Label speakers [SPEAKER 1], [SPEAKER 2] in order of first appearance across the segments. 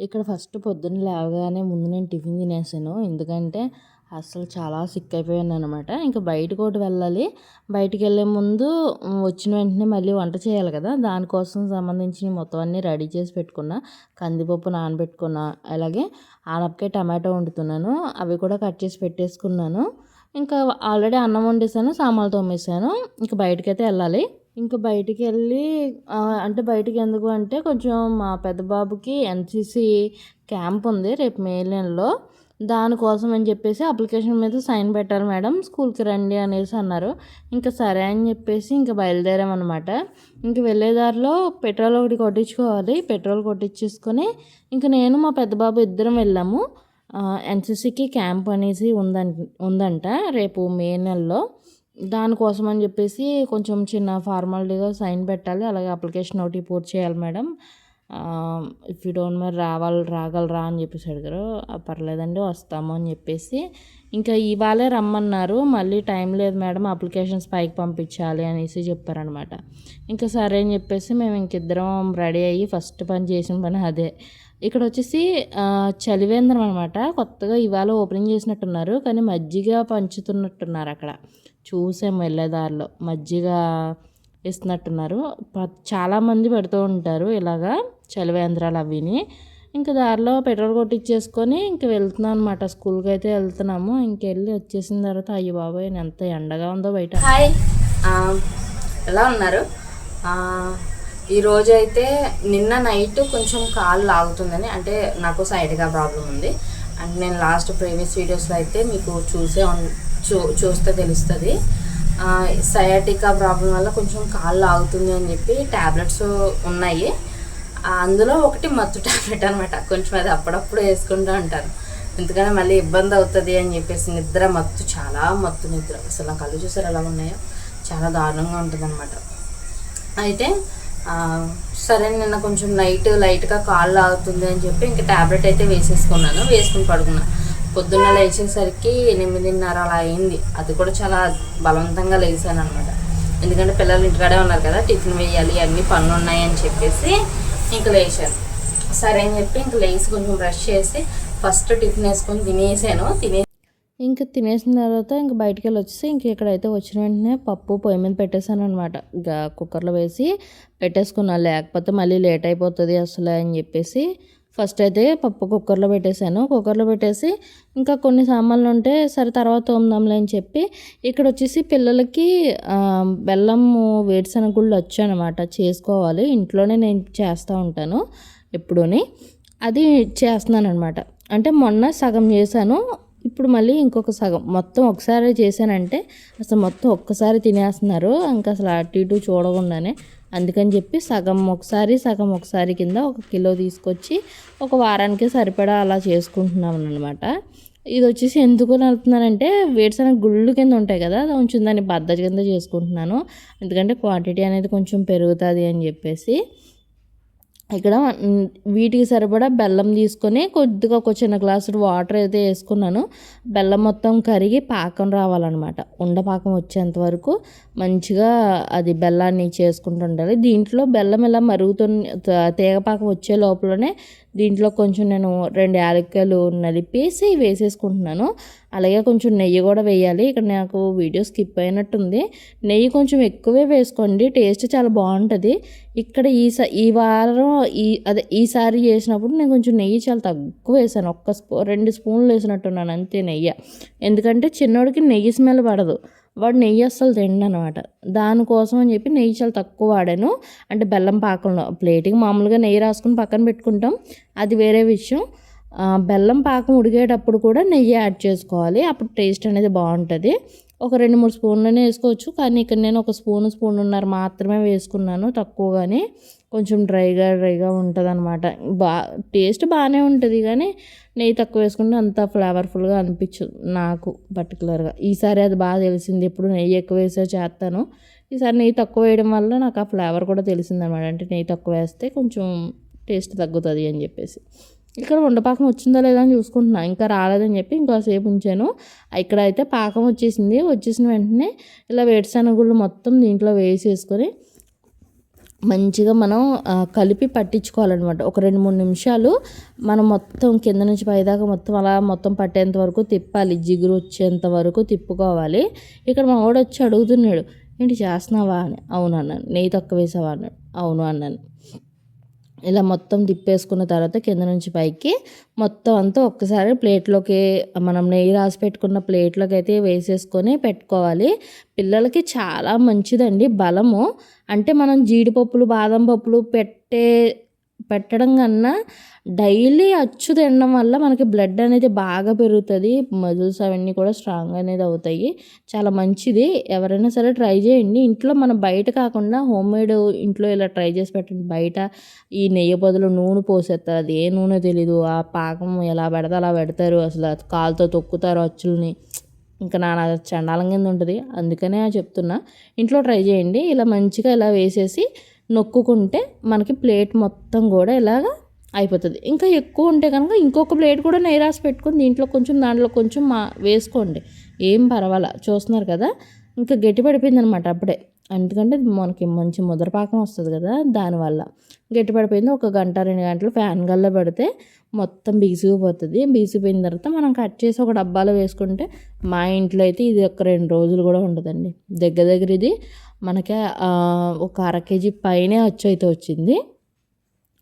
[SPEAKER 1] ఇక్కడ ఫస్ట్ పొద్దున్న లేవగానే ముందు నేను టిఫిన్ తినేసాను. ఎందుకంటే అసలు చాలా సిక్ అయిపోయాను అనమాట ఇంకా బయటకు ఒకటి వెళ్ళాలి. బయటికి వెళ్ళే ముందు వచ్చిన వెంటనే మళ్ళీ వంట చేయాలి కదా. దానికోసం సంబంధించిన మొత్తం అన్నీ రెడీ చేసి పెట్టుకున్నా. కందిపప్పు నానబెట్టుకున్నా. అలాగే ఆనపకాయ టమాటో వండుతున్నాను. అవి కూడా కట్ చేసి పెట్టేసుకున్నాను. ఇంకా ఆల్రెడీ అన్నం వండేసాను సామాన్లు తోమేసాను ఇంకా బయటకైతే వెళ్ళాలి. ఇంకా బయటికి వెళ్ళి అంటే బయటికి ఎందుకు అంటే కొంచెం మా పెద్ద బాబుకి ఎన్సీసీ క్యాంప్ ఉంది రేపు మే నెలలో. దానికోసం అని చెప్పేసి అప్లికేషన్ మీద సైన్ పెట్టాలి మేడం స్కూల్కి రండి అనేసి అన్నారు. ఇంకా సరే అని చెప్పేసి ఇంకా బయలుదేరామన్నమాట ఇంక వెళ్ళేదారిలో పెట్రోల్ ఒకటి కొట్టించుకోవాలి. పెట్రోల్ కొట్టించేసుకొని ఇంకా నేను మా పెద్ద బాబు ఇద్దరం వెళ్ళాము. ఎన్సీసీకి క్యాంప్ అనేసి ఉందంట ఉందంట రేపు మే నెలలో. దానికోసం అని చెప్పేసి కొంచెం చిన్న ఫార్మాలిటీగా సైన్ పెట్టాలి. అలాగే అప్లికేషన్ ఒకటి పూర్తి చేయాలి మేడం. ఇఫ్ యూ డోంట్ మరి రావాలి రాగలరా అని చెప్పేసి అడిగారు. పర్లేదండి వస్తాము అని చెప్పేసి. ఇంకా ఇవాళే రమ్మన్నారు. మళ్ళీ టైం లేదు మేడం అప్లికేషన్స్ పైకి పంపించాలి అనేసి చెప్పారనమాట ఇంకా సరే అని చెప్పేసి మేము ఇంకిద్దరం రెడీ అయ్యి ఫస్ట్ పని చేసిన పని అదే. ఇక్కడ వచ్చేసి చలివేంద్రం అనమాట కొత్తగా ఇవాళ ఓపెనింగ్ చేసినట్టున్నారు కానీ మజ్జిగ పంచుతున్నట్టున్నారు అక్కడ. చూసాము వెళ్ళేదారిలో. మజ్జిగ ఇస్తున్నట్టున్నారు చాలామంది పెడుతూ ఉంటారు ఇలాగా చలివేంద్రాలు అవిని. ఇంకా దారిలో పెట్రోల్ కొట్టించేసుకొని ఇంక వెళ్తున్నాం అనమాట స్కూల్కి అయితే వెళ్తున్నాము. ఇంకెళ్ళి వచ్చేసిన తర్వాత అయ్యో బాబాయ్ ఎంత ఎండగా ఉందో బయట.
[SPEAKER 2] హాయ్. ఎలా ఉన్నారు? ఈరోజు అయితే నిన్న నైట్ కొంచెం కాలు లాగుతుందని అంటే నాకు సైడ్గా ప్రాబ్లం ఉంది. అండ్ నేను లాస్ట్ ప్రీవియస్ వీడియోస్లో అయితే మీకు చూసే చూ చూస్తే తెలుస్తుంది. సయాటికా ప్రాబ్లం వల్ల కొంచెం కాళ్ళు ఆగుతుంది అని చెప్పి ట్యాబ్లెట్స్ ఉన్నాయి. అందులో ఒకటి మత్తు ట్యాబ్లెట్ అనమాట కొంచెం అది అప్పుడప్పుడు వేసుకుంటూ ఉంటాను ఎందుకంటే మళ్ళీ ఇబ్బంది అవుతుంది అని చెప్పేసి నిద్ర మత్తు చాలా మత్తు నిద్ర. అసలు నా కళ్ళు చూసారు ఎలా ఉన్నాయో? చాలా దారుణంగా ఉంటుంది అనమాట అయితే సరే నిన్న కొంచెం నైట్ లైట్గా కాళ్ళు ఆగుతుంది అని చెప్పి ఇంకా ట్యాబ్లెట్ అయితే వేసేసుకున్నాను వేసుకుని పడుకున్నాను పొద్దున్న లేచేసరికి ఎనిమిదిన్నర అలా అయింది. అది కూడా చాలా బలవంతంగా లేచాను అనమాట ఎందుకంటే పిల్లలు ఇంటికాడే ఉన్నారు కదా టిఫిన్ వేయాలి అన్ని పనులు ఉన్నాయని చెప్పేసి ఇంక లేచాను. సరే అని చెప్పి ఇంక లేచి కొంచెం బ్రష్ చేసి ఫస్ట్ టిఫిన్ వేసుకొని తినేసాను. తినే
[SPEAKER 1] ఇంకా తినేసిన తర్వాత ఇంక బయటికి వెళ్ళి వచ్చేసి ఇంక ఇక్కడైతే వచ్చిన వెంటనే పప్పు పొయ్యి మీద పెట్టేశాను అనమాట కుక్కర్లో వేసి పెట్టేసుకున్నాను లేకపోతే మళ్ళీ లేట్ అయిపోతుంది అసలు అని చెప్పేసి ఫస్ట్ అయితే పప్పు కుక్కర్లో పెట్టేశాను. కుక్కర్లో పెట్టేసి ఇంకా కొన్ని సామాన్లు ఉంటే సరే తర్వాత తోముదాంలే అని చెప్పి ఇక్కడ వచ్చేసి పిల్లలకి బెల్లం వేరుశనగ గుళ్ళు వచ్చానమాట చేసుకోవాలి. ఇంట్లోనే నేను చేస్తూ ఉంటాను ఎప్పుడూని. అది చేస్తున్నాను అనమాట అంటే మొన్న సగం చేశాను. ఇప్పుడు మళ్ళీ ఇంకొక సగం. మొత్తం ఒకసారి చేశానంటే అసలు మొత్తం ఒక్కసారి తినేస్తున్నారు. ఇంకా అసలు అటు ఇటు చూడకుండానే. అందుకని చెప్పి సగం ఒకసారి సగం ఒకసారి కింద ఒక కిలో తీసుకొచ్చి ఒక వారానికి సరిపడా అలా చేసుకుంటున్నాం అనమాట ఇది వచ్చేసి ఎందుకు నడుపుతున్నానంటే వేరుశనగ గుళ్ళు కింద ఉంటాయి కదా కొంచెం దాన్ని బద్ద కింద చేసుకుంటున్నాను. ఎందుకంటే క్వాంటిటీ అనేది కొంచెం పెరుగుతుంది అని చెప్పేసి. ఇక్కడ వీటికి సరిపడా బెల్లం తీసుకొని కొద్దిగా ఒక చిన్న గ్లాసు వాటర్ అయితే వేసుకున్నాను. బెల్లం మొత్తం కరిగి పాకం రావాలన్నమాట. ఉండపాకం వచ్చేంత వరకు మంచిగా అది బెల్లాన్ని చేసుకుంటూ ఉండాలి. దీంట్లో బెల్లం ఇలా మరుగుతున్న తీగపాకం వచ్చే లోపలనే దీంట్లో కొంచెం నేను రెండు యాలక్కాయలు నలిపేసి వేసేసుకుంటున్నాను. అలాగే కొంచెం నెయ్యి కూడా వేయాలి. ఇక్కడ నాకు వీడియో స్కిప్ అయినట్టుంది. నెయ్యి కొంచెం ఎక్కువే వేసుకోండి. టేస్ట్ చాలా బాగుంటుంది. ఇక్కడ ఈ ఈ వారం ఈ అదే ఈసారి చేసినప్పుడు నేను కొంచెం నెయ్యి చాలా తక్కువ వేసాను. ఒక్క స్పూ రెండు స్పూన్లు వేసినట్టున్నాను అంతే నెయ్యి. ఎందుకంటే చిన్నోడికి నెయ్యి స్మెల్ పడదు. వాడు నెయ్యి అస్సలు తిండి అనమాట దానికోసం అని చెప్పి నెయ్యి చాలా తక్కువ వాడాను. అంటే బెల్లం పాకంలో ప్లేటింగ్ మామూలుగా నెయ్యి రాసుకుని పక్కన పెట్టుకుంటాం. అది వేరే విషయం. బెల్లం పాకం ఉడికేటప్పుడు కూడా నెయ్యి యాడ్ చేసుకోవాలి. అప్పుడు టేస్ట్ అనేది బాగుంటుంది. ఒక రెండు మూడు స్పూన్లనే వేసుకోవచ్చు. కానీ ఇక్కడ నేను ఒక స్పూన్ స్పూన్న్నర మాత్రమే వేసుకున్నాను తక్కువగానే. కొంచెం డ్రైగా డ్రైగా ఉంటుంది అనమాట బా టేస్ట్ బాగానే ఉంటుంది కానీ నెయ్యి తక్కువ వేసుకుంటే అంత ఫ్లేవర్ఫుల్గా అనిపించదు నాకు పర్టికులర్గా ఈసారి అది బాగా తెలిసింది. ఎప్పుడు నెయ్యి ఎక్కువ వేసే చేస్తాను. ఈసారి నెయ్యి తక్కువ వేయడం వల్ల నాకు ఆ ఫ్లేవర్ కూడా తెలిసిందనమాట అంటే నెయ్యి తక్కువ వేస్తే కొంచెం టేస్ట్ తగ్గుతుంది అని చెప్పేసి. ఇక్కడ ఉండపాకం వచ్చిందా లేదా అని చూసుకుంటున్నా. ఇంకా రాలేదని చెప్పి ఇంకోసేపు ఉంచాను. ఇక్కడ అయితే పాకం వచ్చేసింది. వచ్చేసిన వెంటనే ఇలా వేడిశనగుళ్ళు మొత్తం దీంట్లో వేసేసుకొని మంచిగా మనం కలిపి పట్టించుకోవాలన్నమాట. ఒక రెండు మూడు నిమిషాలు మనం మొత్తం కింద నుంచి పైదాకా మొత్తం అలా మొత్తం పట్టేంత వరకు తిప్పాలి. జిగురు వచ్చేంత వరకు తిప్పుకోవాలి. ఇక్కడ మా వాడు వచ్చి అడుగుతున్నాడు ఏంటి చేస్తున్నావా? అని. అవును అన్నాను. నెయ్యి తక్కువ వేసావా? అన్నాడు. అవును అన్నాను. ఇలా మొత్తం తిప్పేసుకున్న తర్వాత కింద నుంచి పైకి మొత్తం అంతా ఒక్కసారి ప్లేట్లోకి మనం నెయ్యి రాసి పెట్టుకున్న ప్లేట్లోకి అయితే వేసేసుకొని పెట్టుకోవాలి. పిల్లలకి చాలా మంచిదండి బలము. అంటే మనం జీడిపప్పులు బాదం పప్పులు పెట్టే పెట్టడం కన్నా డైలీ అచ్చు తినడం వల్ల మనకి బ్లడ్ అనేది బాగా పెరుగుతుంది మజిల్స్ అవన్నీ కూడా స్ట్రాంగ్ అనేది అవుతాయి. చాలా మంచిది. ఎవరైనా సరే ట్రై చేయండి. ఇంట్లో మనం బయట కాకుండా హోమ్ మేడ్ ఇంట్లో ఇలా ట్రై చేసి పెట్టండి. బయట ఈ నెయ్యి బదులు నూనె పోసేస్తారు. అది ఏ నూనె తెలీదు. ఆ పాకం ఎలా పెడితే అలా పెడతారు. అసలు కాలుతో తొక్కుతారు అచ్చుల్ని. ఇంకా నా నా చండాలం కింద ఉంటుంది. అందుకనే చెప్తున్నా. ఇంట్లో ట్రై చేయండి. ఇలా మంచిగా ఇలా వేసేసి నొక్కుకుంటే మనకి ప్లేట్ మొత్తం కూడా ఇలాగ అయిపోతుంది. ఇంకా ఎక్కువ ఉంటే కనుక ఇంకొక ప్లేట్ కూడా నెయ్యి రాసి పెట్టుకొని దీంట్లో కొంచెం దాంట్లో కొంచెం మా వేసుకోండి. ఏం పర్వాలా? చూస్తున్నారు కదా? ఇంకా గట్టి పడిపోయింది అనమాట అప్పుడే. ఎందుకంటే మనకి మంచి ముద్రపాకం వస్తుంది కదా దానివల్ల. గట్టి పడిపోయింది ఒక గంట రెండు గంటలు ఫ్యాన్ గల్ల పెడితే మొత్తం బిగిసిపోతుంది బిగిసిపోయిన తర్వాత మనం కట్ చేసి ఒక డబ్బాలో వేసుకుంటే మా ఇంట్లో అయితే ఇది ఒక రెండు రోజులు కూడా ఉండదండి. దగ్గర దగ్గర ఇది మనకి ఒక అర కేజీ పైనే అచ్చు అయితే వచ్చింది.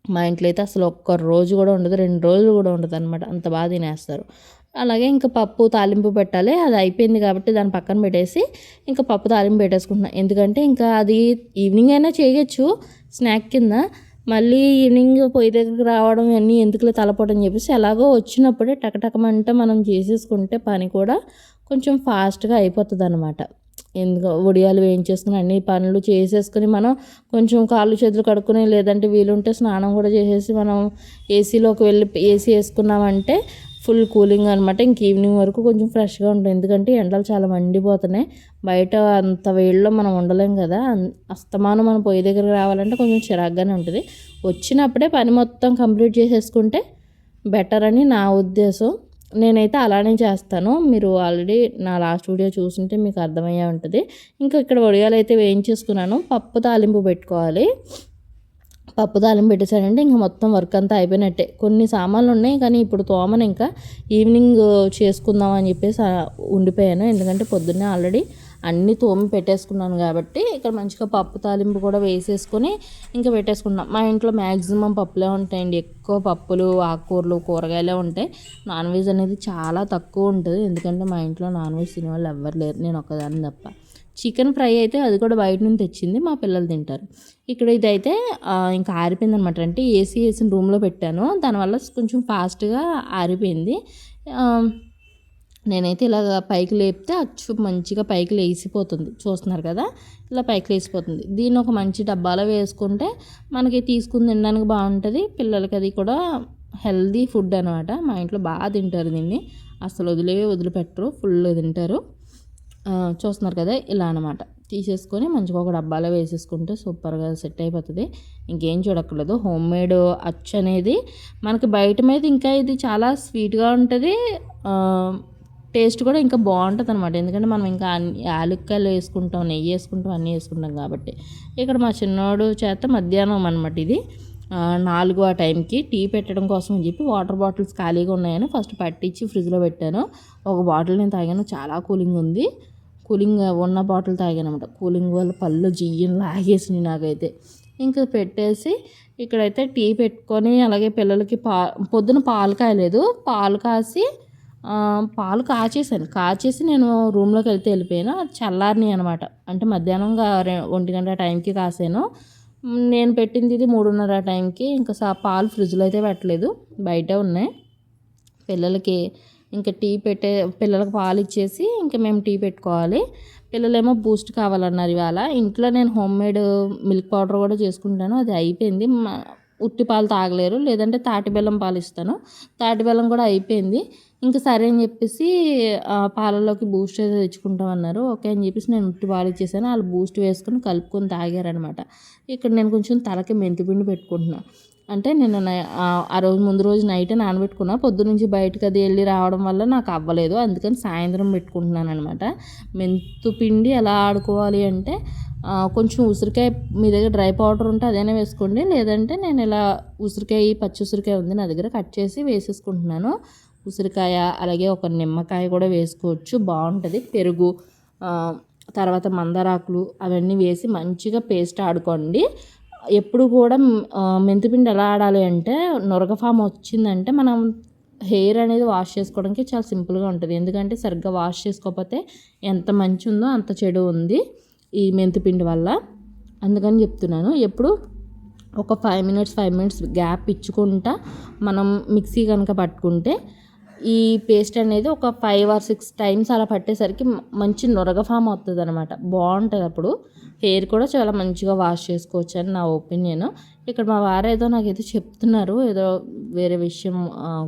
[SPEAKER 1] మా ఇంట్లో అయితే అసలు ఒక్క రోజు కూడా ఉండదు రెండు రోజులు కూడా ఉండదు అనమాట అంత బాగా తినేస్తారు. అలాగే ఇంకా పప్పు తాలింపు పెట్టాలి. అది అయిపోయింది కాబట్టి దాని పక్కన పెట్టేసి ఇంకా పప్పు తాలింపు పెట్టేసుకుంటున్నాను ఎందుకంటే ఇంకా అది ఈవినింగ్ అయినా చేయొచ్చు స్నాక్ కింద. మళ్ళీ ఈవినింగ్ పొయ్యి దగ్గరికి రావడం అన్నీ ఎందుకులే తలపోవడం చెప్పేసి ఎలాగో వచ్చినప్పుడే టకటకమంటే మనం చేసేసుకుంటే పని కూడా కొంచెం ఫాస్ట్గా అయిపోతుంది అనమాట ఎందుకు ఉడియాలు వేయించేసుకుని అన్ని పనులు చేసేసుకుని మనం కొంచెం కాళ్ళు చేతులు కడుక్కుని లేదంటే వీలుంటే స్నానం కూడా చేసేసి మనం ఏసీలోకి వెళ్ళి ఏసీ వేసుకున్నామంటే ఫుల్ కూలింగ్ అనమాట ఇంక ఈవినింగ్ వరకు కొంచెం ఫ్రెష్గా ఉంటుంది ఎందుకంటే ఎండలు చాలా మండిపోతున్నాయి. బయట అంత వేడిలో మనం ఉండలేం కదా. అస్తమానం మనం పొయ్యి దగ్గరికి రావాలంటే కొంచెం చిరాగ్గానే ఉంటుంది. వచ్చినప్పుడే పని మొత్తం కంప్లీట్ చేసేసుకుంటే బెటర్ అని నా ఉద్దేశం. నేనైతే అలానే చేస్తాను. మీరు ఆల్రెడీ నా లాస్ట్ వీడియో చూస్తుంటే మీకు అర్థమయ్యే ఉంటుంది. ఇంకా ఇక్కడ వడియాలు అయితే వేయించేసుకున్నాను. పప్పు తాలింపు పెట్టుకోవాలి. పప్పు తాలింపు పెట్టేశానంటే ఇంకా మొత్తం వర్క్ అంతా అయిపోయినట్టే. కొన్ని సామాన్లు ఉన్నాయి కానీ ఇప్పుడు తోమను ఇంకా ఈవినింగ్ చేసుకుందాం అని చెప్పేసి ఉండిపోయాను. ఎందుకంటే పొద్దున్నే ఆల్రెడీ అన్నీ తోమి పెట్టేసుకున్నాను కాబట్టి ఇక్కడ మంచిగా పప్పు తాలింపు కూడా వేసేసుకొని ఇంకా పెట్టేసుకున్నాం. మా ఇంట్లో మ్యాక్సిమం పప్పులే ఉంటాయండి. ఎక్కువ పప్పులు ఆకుకూరలు కూరగాయలే ఉంటాయి. నాన్ వెజ్ అనేది చాలా తక్కువ ఉంటుంది. ఎందుకంటే మా ఇంట్లో నాన్ వెజ్ తినే వాళ్ళు ఎవ్వరు లేరు. నేను ఒక్కదాన్ని తప్ప. చికెన్ ఫ్రై అయితే అది కూడా బయట నుంచి తెచ్చింది మా పిల్లలు తింటారు. ఇక్కడ ఇదైతే ఇంకా ఆరిపోయింది అనమాట అంటే ఏసీ వేసిన రూమ్లో పెట్టాను. దానివల్ల కొంచెం ఫాస్ట్గా ఆరిపోయింది. నేనైతే ఇలాగ పైకి లేపితే అచ్చు మంచిగా పైకి లేసిపోతుంది. చూస్తున్నారు కదా ఇలా పైకి లేసిపోతుంది. దీన్ని ఒక మంచి డబ్బాలో వేసుకుంటే మనకి తీసుకుని తినడానికి బాగుంటుంది. పిల్లలకి అది కూడా హెల్దీ ఫుడ్ అనమాట మా ఇంట్లో బాగా తింటారు దీన్ని. అసలు వదిలే వదిలిపెట్టరు. ఫుల్ తింటారు. చూస్తున్నారు కదా ఇలా అనమాట తీసేసుకొని మంచిగా ఒక డబ్బాలో వేసేసుకుంటే సూపర్గా సెట్ అయిపోతుంది. ఇంకేం చూడక్కర్లేదు. హోమ్ మేడ్ అచ్చు అనేది మనకి బయట మీద ఇంకా ఇది చాలా స్వీట్గా ఉంటుంది. టేస్ట్ కూడా ఇంకా బాగుంటుంది అనమాట ఎందుకంటే మనం ఇంకా అన్ని ఆలుక్కాయలు వేసుకుంటాం నెయ్యి వేసుకుంటాం అన్నీ వేసుకుంటాం కాబట్టి. ఇక్కడ మా చిన్నోడు చేత మధ్యాహ్నం అనమాట ఇది. నాలుగు ఆ టైంకి టీ పెట్టడం కోసం అని చెప్పి వాటర్ బాటిల్స్ ఖాళీగా ఉన్నాయని ఫస్ట్ పట్టించి ఫ్రిడ్జ్లో పెట్టాను. ఒక బాటిల్ నేను తాగాను చాలా కూలింగ్ ఉంది. కూలింగ్ ఉన్న బాటిల్ తాగానమాట కూలింగ్ వల్ల పళ్ళు జియ్యం లాగేసినాయి నాకైతే. ఇంకా పెట్టేసి ఇక్కడైతే టీ పెట్టుకొని అలాగే పిల్లలకి పా పొద్దున పాలు కాయలేదు. పాలు కాసి పాలు కాచేసాను కాచేసి నేను రూమ్లోకి వెళ్తే వెళ్ళిపోయాను. అది అనమాట అంటే మధ్యాహ్నం ఒంటి గంట టైంకి కాసాను. నేను పెట్టింది ఇది మూడున్నర టైంకి. ఇంకా సా పాలు ఫ్రిడ్జ్లో అయితే పెట్టలేదు. బయటే ఉన్నాయి. పిల్లలకి ఇంకా టీ పెట్టే పిల్లలకు పాలు ఇచ్చేసి ఇంకా మేము టీ పెట్టుకోవాలి. పిల్లలేమో బూస్ట్ కావాలన్నారు ఇవాళ. ఇంట్లో నేను హోమ్ మేడ్ మిల్క్ పౌడర్ కూడా చేసుకుంటాను. అది అయిపోయింది. మా- ఉట్టి పాలు తాగలేరు లేదంటే తాటి బెల్లం పాలు ఇస్తాను. తాటి బెల్లం కూడా అయిపోయింది. ఇంకా సరే అని చెప్పేసి ఆ, పాలలోకి బూస్ట్ అయితే తెచ్చుకుంటాం అన్నారు ఓకే అని చెప్పేసి నేను ఉట్టి పాలు ఇచ్చేసాను. వాళ్ళు బూస్ట్ వేసుకొని కలుపుకొని తాగారనమాట ఇక్కడ నేను కొంచెం తలకి మెంతిపిండి పెట్టుకుంటున్నాను అంటే నేను నై- ఆ రోజు ముందు రోజు నైట్ నానబెట్టుకున్నా. పొద్దు నుంచి బయటకు అది వెళ్ళి రావడం వల్ల నాకు అవ్వలేదు. అందుకని సాయంత్రం పెట్టుకుంటున్నాను అనమాట మెంతు పిండి ఎలా ఆడుకోవాలి అంటే కొంచెం ఉసిరికాయ మీ దగ్గర డ్రై పౌడర్ ఉంటే అదైనా వేసుకోండి. లేదంటే నేను ఇలా ఉసిరికాయ పచ్చి ఉసిరికాయ ఉంది నా దగ్గర కట్ చేసి వేసేసుకుంటున్నాను. ఉసిరికాయ అలాగే ఒక నిమ్మకాయ కూడా వేసుకోవచ్చు. బాగుంటుంది. పెరుగు తర్వాత మందారాకులు అవన్నీ వేసి మంచిగా పేస్ట్ ఆడుకోండి. ఎప్పుడు కూడా మెంతిపిండి ఎలా ఆడాలి అంటే నొరగ ఫామ్ వచ్చిందంటే మనం హెయిర్ అనేది వాష్ చేసుకోవడానికి చాలా సింపుల్గా ఉంటుంది. ఎందుకంటే సరిగ్గా వాష్ చేసుకోకపోతే ఎంత మంచి ఉందో అంత చెడు ఉంది ఈ మెంతిపిండి వల్ల. అందుకని చెప్తున్నాను. ఎప్పుడు ఒక five minutes five minutes gap ఇచ్చుకుంటా మనం మిక్సీ కనుక పట్టుకుంటే ఈ పేస్ట్ అనేది ఒక ఫైవ్ ఆర్ సిక్స్ టైమ్స్ అలా పట్టేసరికి మంచి నొరగ ఫామ్ అవుతుంది అనమాట బాగుంటుంది అప్పుడు. హెయిర్ కూడా చాలా మంచిగా వాష్ చేసుకోవచ్చు అని నా ఒపీనియన్ ఇక్కడ మా వారు ఏదో చెప్తున్నారు ఏదో వేరే విషయం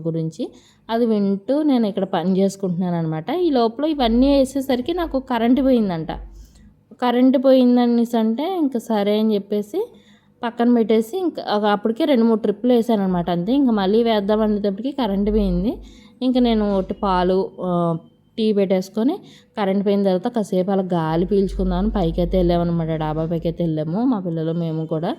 [SPEAKER 1] గురించి. అది వింటూ నేను ఇక్కడ పని చేసుకుంటున్నాను అనమాట ఈ లోపల ఇవన్నీ వేసేసరికి నాకు కరెంట్ పోయిందంట. కరెంట్ పోయిందనేసి అంటే ఇంకా సరే అని చెప్పేసి పక్కన పెట్టేసి ఇంకా అప్పటికే రెండు మూడు ట్రిప్పులు వేసాను అనమాట అంతే. ఇంకా మళ్ళీ వేద్దాం అనేటప్పటికి కరెంట్ పోయింది. ఇంకా నేను ఒకటి పాలు టీ పెట్టేసుకొని కరెంట్ పోయిన తర్వాత కాసేపు అలా గాలి పీల్చుకుందామని పైకి అయితే వెళ్ళామన్నమాట డాబా పైకి అయితే వెళ్ళాము. మా పిల్లలు మేము కూడా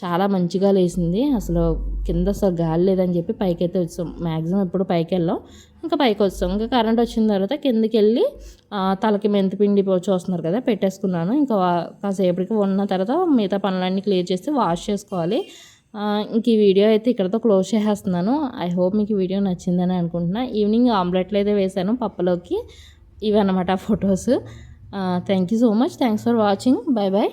[SPEAKER 1] చాలా మంచిగా లేసింది అసలు కింద అసలు గాలి లేదని చెప్పి పైకి అయితే వచ్చాం. మ్యాక్సిమం ఎప్పుడు పైకి వెళ్ళాం. ఇంకా పైకి వస్తాం ఇంకా కరెంట్ వచ్చిన తర్వాత కిందకి వెళ్ళి తలకి మెంతిపిండి చూస్తున్నారు కదా పెట్టేసుకున్నాను. ఇంకా కాసేపటికి ఉన్న తర్వాత మిగతా పనులన్నీ క్లియర్ చేసి వాష్ చేసుకోవాలి. ఇంక ఈ వీడియో అయితే ఇక్కడతో క్లోజ్ చేసేస్తున్నాను. ఐ హోప్ మీకు వీడియో నచ్చిందని అనుకుంటున్నా. ఈవినింగ్ ఆమ్లెట్లు అయితే వేసాను పప్పులోకి. ఇవన్నమాట photos thank you so much thanks for watching bye bye